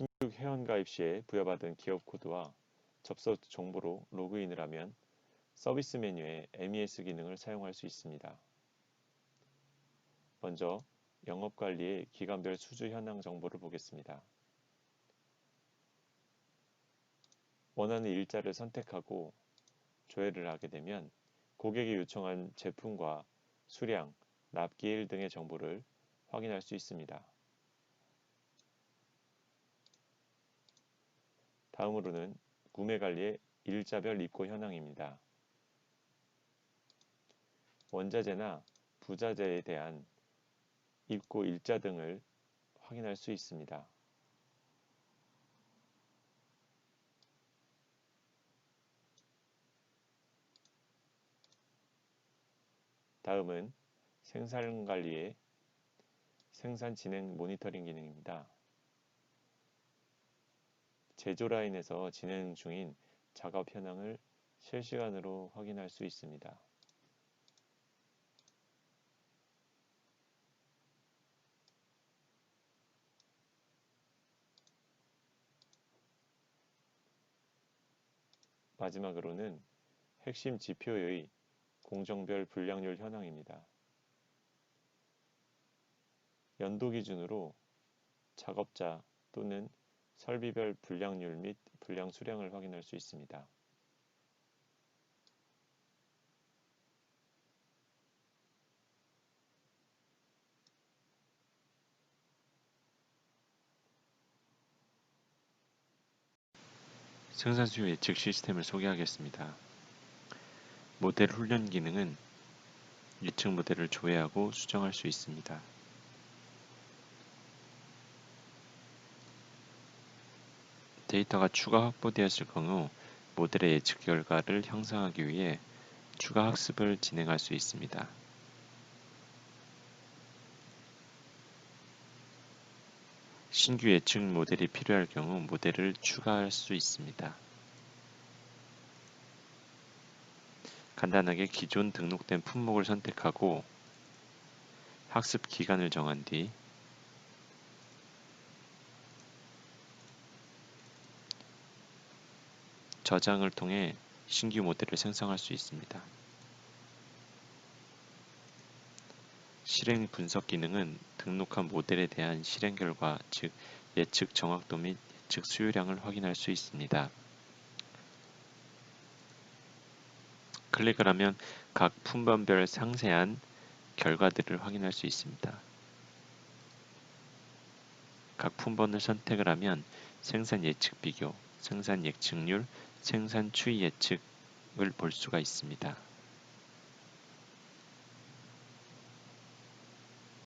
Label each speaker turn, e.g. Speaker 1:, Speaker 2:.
Speaker 1: 신규 회원가입 시에 부여받은 기업 코드와 접속 정보로 로그인을 하면 서비스 메뉴에 MES 기능을 사용할 수 있습니다. 먼저 영업관리의 기간별 수주 현황 정보를 보겠습니다. 원하는 일자를 선택하고 조회를 하게 되면 고객이 요청한 제품과 수량, 납기일 등의 정보를 확인할 수 있습니다. 다음으로는 구매관리의 일자별 입고 현황입니다. 원자재나 부자재에 대한 입고 일자 등을 확인할 수 있습니다. 다음은 생산 관리의 생산 진행 모니터링 기능입니다. 제조 라인에서 진행 중인 작업 현황을 실시간으로 확인할 수 있습니다. 마지막으로는 핵심 지표의 공정별 불량률 현황입니다. 연도 기준으로 작업자 또는 설비별 불량률 및 불량 수량을 확인할 수 있습니다.
Speaker 2: 생산 수요 예측 시스템을 소개하겠습니다. 모델 훈련 기능은 예측 모델을 조회하고 수정할 수 있습니다. 데이터가 추가 확보되었을 경우 모델의 예측 결과를 형성하기 위해 추가 학습을 진행할 수 있습니다. 신규 예측 모델이 필요할 경우 모델을 추가할 수 있습니다. 간단하게 기존 등록된 품목을 선택하고 학습 기간을 정한 뒤 저장을 통해 신규 모델을 생성할 수 있습니다. 실행 분석 기능은 등록한 모델에 대한 실행 결과, 즉 예측 정확도 및 예측 수요량을 확인할 수 있습니다. 클릭을 하면 각 품번별 상세한 결과들을 확인할 수 있습니다. 각 품번을 선택을 하면 생산 예측 비교, 생산 예측률, 생산 추이 예측을 볼 수가 있습니다.